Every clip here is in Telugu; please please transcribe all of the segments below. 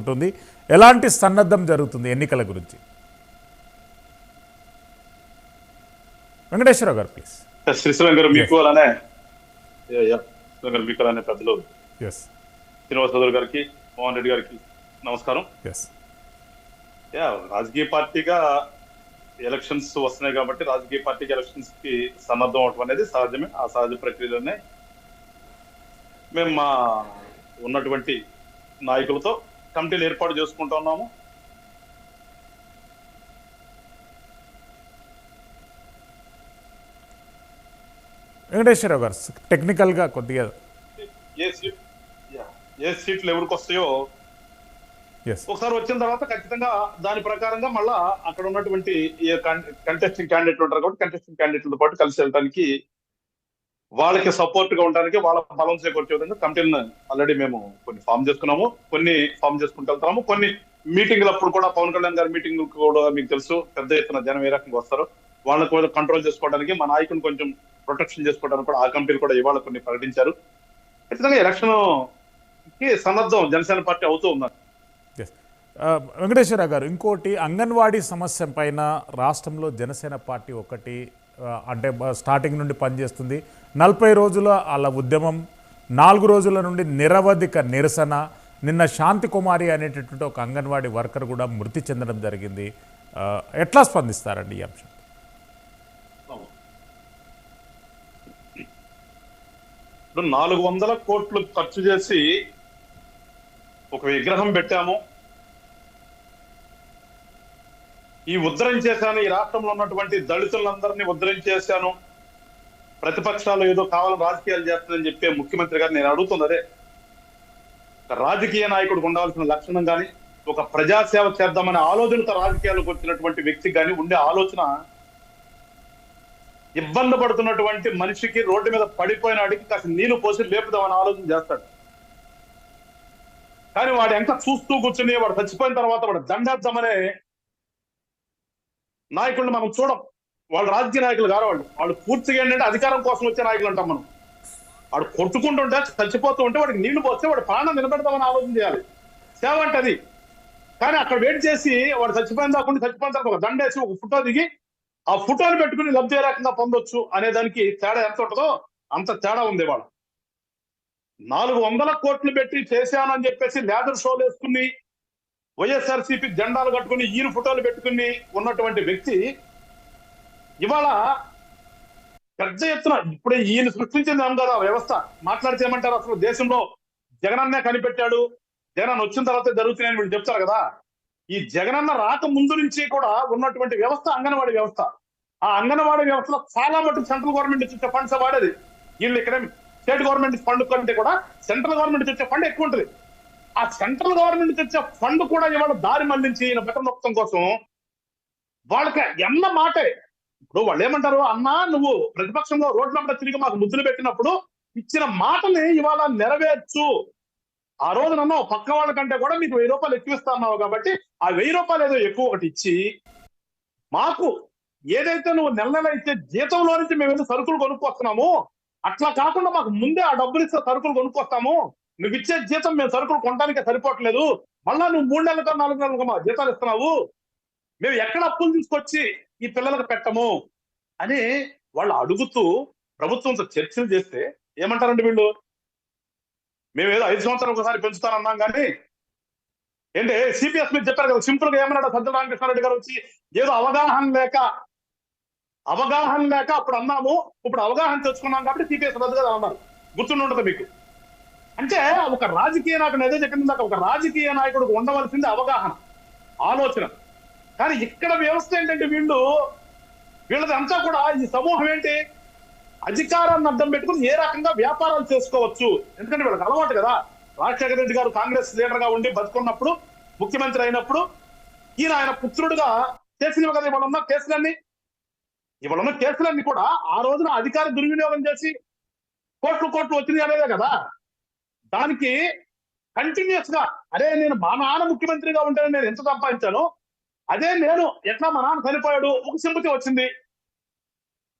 ఉంటుంది. ఎలాంటి సన్నద్ధం జరుగుతుంది ఎన్నికల గురించి? వెంకటేశ్వరరావు గారు ప్లీజ్ శ్రీశ్వరం గారు మీకు అలానే మీకు అలానే పెద్దలు. శ్రీనివాస చౌదరి గారికి మోహన్ రెడ్డి గారికి నమస్కారం. రాజకీయ పార్టీగా ఎలక్షన్స్ వస్తున్నాయి కాబట్టి రాజకీయ పార్టీకి ఎలక్షన్స్కి సన్నద్ధం అవటం అనేది సహజమే ఆ సహజ ప్రక్రియలోనే. మేము మా ఉన్నటువంటి నాయకులతో కమిటీలు ఏర్పాటు చేసుకుంటా ఉన్నాము. వెంకటేశ్వరరావు గారు టెక్నికల్గా కొద్దిగా. ఏ సీట్ ఏ సీట్లు ఎవరికి వస్తాయో. ఒకసారి వచ్చిన తర్వాత ఖచ్చితంగా దాని ప్రకారంగా మళ్ళా అక్కడ ఉన్నటువంటి కంటెస్టింగ్ క్యాండిడేట్ ఉంటారు కాబట్టి కంటెస్టింగ్ క్యాండిడేట్లతో పాటు కలిసి వెళ్ళడానికి వాళ్ళకి సపోర్ట్గా ఉండడానికి వాళ్ళ బలం చేకూర్చే విధంగా కమిటీలను ఆల్రెడీ మేము కొన్ని ఫామ్ చేసుకున్నాము. కొన్ని ఫామ్ చేసుకుంటూ వెళ్తున్నాము. కొన్ని మీటింగ్లు అప్పుడు కూడా పవన్ కళ్యాణ్ గారి మీటింగ్ కూడా మీకు తెలుసు పెద్ద ఎత్తున జనం ఏ రకంగా వస్తారు. వాళ్ళని కూడా కంట్రోల్ చేసుకోవడానికి మా నాయకుని కొంచెం ప్రొటెక్షన్ చేసుకోవడానికి కూడా ఆ కమిటీలు కూడా ఇవాళ కొన్ని ప్రకటించారు. ఖచ్చితంగా ఎలక్షన్కి సన్నద్ధం జనసేన పార్టీ అవుతూ ఉన్నారు ఎస్ గారు ఇంకోటి అంగన్వాడీ సమస్య పైన రాష్ట్రంలో జనసేన పార్టీ ఒకటి అంటే స్టార్టింగ్ నుండి పనిచేస్తుంది. నలభై రోజుల వాళ్ళ ఉద్యమం నాలుగు రోజుల నుండి నిరవధిక నిరసన నిన్న శాంతి కుమారి అనేటటువంటి ఒక అంగన్వాడీ వర్కర్ కూడా మృతి చెందడం జరిగింది. ఎట్లా స్పందిస్తారండి ఈ అంశం? ఇప్పుడు నాలుగు వందల కోట్లు ఖర్చు చేసి ఒక విగ్రహం పెట్టాము. ఈ ఉద్ధరించేశాను ఈ రాష్ట్రంలో ఉన్నటువంటి దళితులందరినీ ఉద్ధరించేశాను. ప్రతిపక్షాలు ఏదో కావాలని రాజకీయాలు చేస్తుందని చెప్పే ముఖ్యమంత్రి గారు నేను అడుగుతుంది అదే. రాజకీయ నాయకుడికి ఉండాల్సిన లక్షణం కానీ ఒక ప్రజాసేవ చేద్దామనే ఆలోచనతో రాజకీయాలకు వచ్చినటువంటి వ్యక్తికి కానీ ఉండే ఆలోచన ఇబ్బంది పడుతున్నటువంటి మనిషికి రోడ్డు మీద పడిపోయిన అడిగి కాస్త నీళ్ళు పోసి లేపుదామని ఆలోచన చేస్తాడు. కానీ వాడు ఎంత చూస్తూ కూర్చుని వాడు చచ్చిపోయిన తర్వాత వాడు దండేద్దామనే నాయకుడిని మనం చూడం. వాళ్ళు రాజకీయ నాయకులు కారు వాళ్ళు. వాళ్ళు పూర్తిగా ఏంటంటే అధికారం కోసం వచ్చే నాయకులు అంటాం మనం. వాడు కొట్టుకుంటుంటే చచ్చిపోతూ ఉంటే వాడికి నీళ్ళు పోస్తే వాడు ప్రాణం నిలబెడతామని ఆలోచన చేయాలి. సేవ అంటే అది. కానీ అక్కడ వెయిట్ చేసి వాడు చచ్చిపోయిన దాకుండా చచ్చిపోయిన తర్వాత ఒక దండేసి ఒక ఫోటో దిగి ఆ ఫోటోని పెట్టుకుని లబ్ధి ఏ రకంగా పొందొచ్చు అనే దానికి తేడా ఎంత ఉంటుందో అంత తేడా ఉంది వాళ్ళ. నాలుగు వందల కోట్లు పెట్టి చేశానని చెప్పేసి లేదర్ షోలు వేసుకుని వైఎస్ఆర్సీపీ జెండాలు కట్టుకుని ఈయన ఫోటోలు పెట్టుకుని ఉన్నటువంటి వ్యక్తి ఇవాళ పెద్ద ఎత్తున ఇప్పుడే ఈయన సృష్టించింది ఏం ఆ వ్యవస్థ. మాట్లాడితేమంటారు అసలు దేశంలో జగనన్నే కనిపెట్టాడు జగన్ వచ్చిన తర్వాత జరుగుతున్నాయని వీళ్ళు చెప్తారు కదా. ఈ జగనన్న రాక ముందు నుంచి కూడా ఉన్నటువంటి వ్యవస్థ అంగన్వాడీ వ్యవస్థ. ఆ అంగన్వాడీ వ్యవస్థలో చాలా మటుకు సెంట్రల్ గవర్నమెంట్ ఇచ్చే ఫండ్స్ వాడేది. వీళ్ళు ఇక్కడ స్టేట్ గవర్నమెంట్ ఫండ్ కంటే కూడా సెంట్రల్ గవర్నమెంట్ నుంచి ఫండ్ ఎక్కువ ఉంటుంది. ఆ సెంట్రల్ గవర్నమెంట్ తెచ్చే ఫండ్ కూడా ఇవాళ దారి మళ్ళించి ఈయన బెటర్ మొత్తం కోసం వాళ్ళకి ఎన్న మాటే ఇప్పుడు వాళ్ళు ఏమంటారు అన్నా నువ్వు ప్రతిపక్షంలో రోడ్ల మీద తిరిగి మాకు ముద్దులు పెట్టినప్పుడు ఇచ్చిన మాటని ఇవాళ నెరవేర్చు. ఆ రోజునన్నా పక్క వాళ్ళ కంటే కూడా మీకు వెయ్యి రూపాయలు ఎక్కువ ఇస్తా అన్నావు కాబట్టి ఆ వెయ్యి రూపాయలు ఏదో ఎక్కువ ఒకటి ఇచ్చి మాకు ఏదైతే నువ్వు నెల నెల ఇచ్చే జీతంలో నుంచి మేము ఏదో సరుకులు కొనుక్కొస్తున్నాము అట్లా కాకుండా మాకు ముందే ఆ డబ్బులు ఇస్తే సరుకులు కొనుక్కొస్తాము. నువ్వు ఇచ్చే జీతం మేము సరుకులు కొనడానికి సరిపోవట్లేదు. మళ్ళా నువ్వు మూడు నెలలతో నాలుగు నెలలకు మా జీతాలు ఇస్తున్నావు. మేము ఎక్కడ అప్పులు తీసుకొచ్చి ఈ పిల్లలకు పెట్టము అని వాళ్ళు అడుగుతూ ప్రభుత్వంతో చర్చలు చేస్తే ఏమంటారండి వీళ్ళు? మేము ఏదో ఐదు సంవత్సరాలు ఒకసారి పెంచుతానన్నాం కానీ ఏంటి? సిపిఎస్ మీరు చెప్పారు కదా సింపుల్గా ఏమన్నాడు సజ్జల రామకృష్ణారెడ్డి గారు వచ్చి ఏదో అవగాహన లేక అవగాహన లేక అప్పుడు అన్నాము ఇప్పుడు అవగాహన తెచ్చుకున్నాం కాబట్టి సిపిఎస్ రద్దు కదా అన్నారు. గుర్తుండి ఉండదు మీకు? అంటే ఒక రాజకీయ నాయకుడు ఏదో చెప్పింది ఒక రాజకీయ నాయకుడికి ఉండవలసింది అవగాహన ఆలోచన. కానీ ఇక్కడ వ్యవస్థ ఏంటంటే వీళ్ళు వీళ్ళది అంతా కూడా ఈ సమూహం ఏంటి? అధికారాన్ని అడ్డం పెట్టుకుని ఏ రకంగా వ్యాపారాలు చేసుకోవచ్చు? ఎందుకంటే వీళ్ళకి అలవాటు కదా. రాజశేఖర రెడ్డి గారు కాంగ్రెస్ లీడర్గా ఉండి బతుకున్నప్పుడు ముఖ్యమంత్రి అయినప్పుడు ఈయన ఆయన పుత్రుడుగా చేసినవి కదా ఇవాళ ఉన్న కేసులన్నీ. ఇవాళ ఉన్న కేసులన్నీ కూడా ఆ రోజున అధికార దుర్వినియోగం చేసి కోట్లు కోట్లు వచ్చినాయి అనేదే కదా. దానికి కంటిన్యూస్గా అరే నేను మా నాన్న ముఖ్యమంత్రిగా ఉంటేనే నేను ఎంత సంపాదించాను? అదే నేను ఎట్లా మా నాన్న చనిపోయాడు ఒక సింపతి వచ్చింది.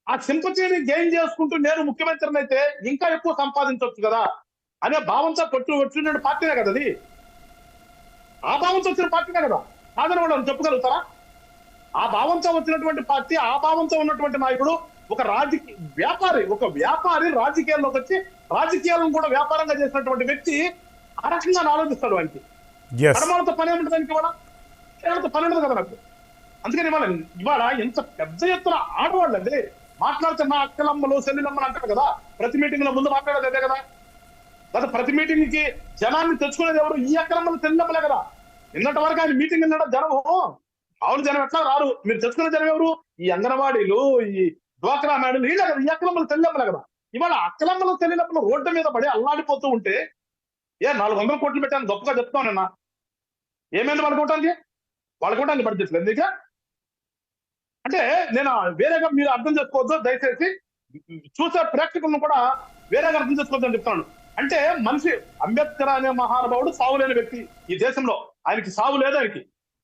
ఆ సింపతిని గెయిన్ చేసుకుంటూ నేను ముఖ్యమంత్రిని అయితే ఇంకా ఎక్కువ సంపాదించవచ్చు కదా అనే భావంతో కొట్టు వచ్చిన పార్టీనే కదా అది? ఆ భావంతో వచ్చిన పార్టీనే కదా? కాదని వాళ్ళు చెప్పగలుగుతారా? ఆ భావంతో వచ్చినటువంటి పార్టీ ఆ భావంతో ఉన్నటువంటి నాయకుడు ఒక రాజకీయ వ్యాపారి ఒక వ్యాపారి రాజకీయాల్లోకి వచ్చి రాజకీయాలను కూడా వ్యాపారంగా చేసినటువంటి వ్యక్తి ఆ రకంగా ఆలోచిస్తాడు వానికి కడమాలతో పని ఉంటుంది దానికి ఇవాళ పని ఉండదు కదా నాకు. అందుకని ఇవాళ ఇవాళ ఎంత పెద్ద ఎత్తున ఆడవాళ్ళు అండి మాట్లాడుతున్న అక్కలమ్మలు సెల్లిలమ్మలు అంటారు కదా. ప్రతి మీటింగ్లో ముందు మాట్లాడేది అదే కదా. గత ప్రతి మీటింగ్కి జనాన్ని తెచ్చుకునేది ఎవరు? ఈ అక్కలమ్మలు సెల్లిలమ్మలే కదా. నిన్నటి వరకు ఆయన మీటింగ్ వెళ్ళడం జనం? అవును జనం ఎట్లా రారు? మీరు తెచ్చుకునే జనం ఎవరు? ఈ అంగన్వాడీలు ఈ డ్వాక్రా మేడలు వీళ్ళే కదా. ఈ అక్కలమ్మలు తెల్లమ్మలే కదా. ఇవాళ అక్కలమ్మలు తెల్లినప్పుడు రోడ్డు మీద పడి అల్లాడిపోతూ ఉంటే ఏ నాలుగు వందల కోట్లు పెట్టాను గొప్పగా చెప్తానన్నా ఏమైంది వాళ్ళకోవటానికి వాళ్ళకోవటానికి బడ్జెట్ లేదు ఇక అంటే నేను వేరేగా మీరు అర్థం చేసుకోవద్దు దయచేసి చూసే ప్రేక్షకులను కూడా వేరేగా అర్థం చేసుకోవద్దు అని చెప్తాను అంటే మనిషి అంబేద్కర్ అనే మహానుభావుడు సావు లేని వ్యక్తి ఈ దేశంలో. ఆయనకి సావు లేదు ఆయనకి.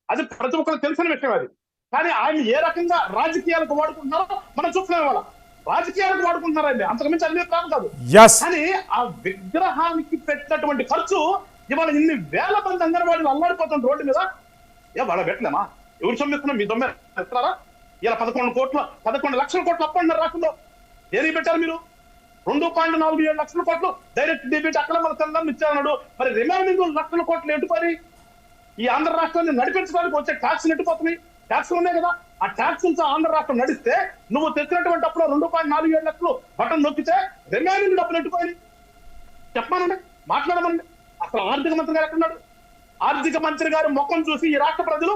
అది ప్రతి ఒక్కరికి తెలిసిన విషయం అది. కానీ ఆయన ఏ రకంగా రాజకీయాలకు వాడుకుంటున్నారో మనం చూస్తున్నాం ఇవాళ. రాజకీయాలకు వాడుకుంటున్నారు ఆయన అంతకుమించి అన్ని ప్రాణం కాదు. కానీ ఆ విగ్రహానికి పెట్టినటువంటి ఖర్చు ఇవాళ ఇన్ని వేల మంది అంగన్వాడీలు అల్లాడిపోతుంది రోడ్డు మీద వాళ్ళ పెట్టలేమా ఎవరు సొమ్మిస్తున్నాం మీ దొమ్మె ఎత్తారా ఇలా పదకొండు కోట్ల పదకొండు లక్షల కోట్లు అప్పన్నారు రాకుండా దేనికి పెట్టారు మీరు? రెండు పాయింట్ నాలుగు ఏడు లక్షల కోట్లు డైరెక్ట్ డెబిట్ అక్కడ మన తెల్లం ఇచ్చారన్నాడు. మరి రిమైనింగ్ లక్షల కోట్లు ఎటు పని ఈ ఆంధ్ర రాష్ట్రాన్ని నడిపించడానికి వచ్చే ట్యాక్స్ ఎట్టిపోతున్నాయి ట్యాక్స్ ఉన్నాయి కదా. ఆ ట్యాక్స్ ఆంధ్ర రాష్ట్రం నడిస్తే నువ్వు తెచ్చినటువంటి అప్పుడు రెండు పాయింట్ నాలుగు ఏడు లక్షలు బటన్ నొక్కితే రిమైనింగ్ డబ్బులు ఎట్టిపోయి చెప్పానండి మాట్లాడమండి అసలు ఆర్థిక మంత్రి గారు ఎక్కడున్నాడు ఆర్థిక మంత్రి గారి ముఖం చూసి ఈ రాష్ట్ర ప్రజలు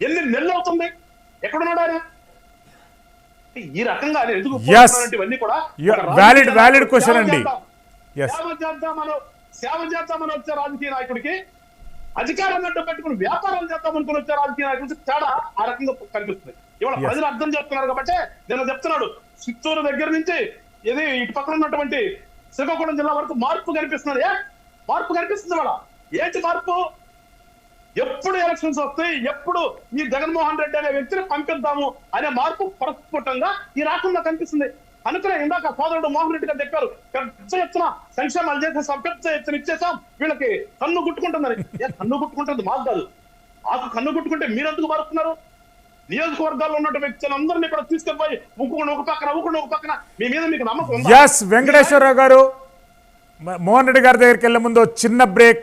ఎన్ని నెలలు అవుతుంది? ఎక్కడున్నాడు ఆయన? ఈ రకంగా ఎందుకు ఇవన్నీ కూడా నాయకుడు question సేవ అండి. సేవ చేద్దామని సేవ చేద్దామని వచ్చే రాజకీయ నాయకుడికి అధికారం అడ్డం పెట్టుకుని వ్యాపారాలు చేద్దాం అనుకుని వచ్చే రాజకీయ నాయకుడికి తేడా ఆ రకంగా కనిపిస్తుంది. ఇవాళ. ప్రజలు అర్థం చేస్తున్నారు కాబట్టి నేను చెప్తున్నాడు. చిత్తూరు దగ్గర నుంచి ఇది ఇటు పక్కన ఉన్నటువంటి శ్రీకాకుళం జిల్లా వరకు మార్పు కనిపిస్తున్నది ఏ మార్పు కనిపిస్తుంది వాళ్ళ ఏంటి మార్పు? ఎప్పుడు ఎలక్షన్స్ వస్తాయి ఎప్పుడు ఈ జగన్మోహన్ రెడ్డి అనే వ్యక్తిని పంపిద్దాము అనే మార్పు ప్రస్ఫుటంగా ఈ రాష్ట్రంలో కనిపిస్తుంది. అనుకునే ఇందాక సోదరుడు మోహన్ రెడ్డి గారు చెప్పారు పెద్ద ఎత్తున సంక్షేమాలు చేసేసాం పెద్ద ఎత్తున ఇచ్చేసాం వీళ్ళకి కన్ను గుట్టుకుంటుందని. కన్ను గుట్టుకుంటుంది మాకు కాదు. మాకు కన్ను గుట్టుకుంటే మీరెందుకు మారుతున్నారు? నియోజకవర్గాల్లో ఉన్న వ్యక్తులందరినీ ఇక్కడ తీసుకెళ్ళిపోయి ఊకుండా ఒక పక్కన ఒకటి ఒక పక్కన. మీ మీద మీకు నమ్మకం ఎస్ వెంకటేశ్వరరావు గారు మోహన్ రెడ్డి గారి దగ్గరికి వెళ్ళే ముందు చిన్న బ్రేక్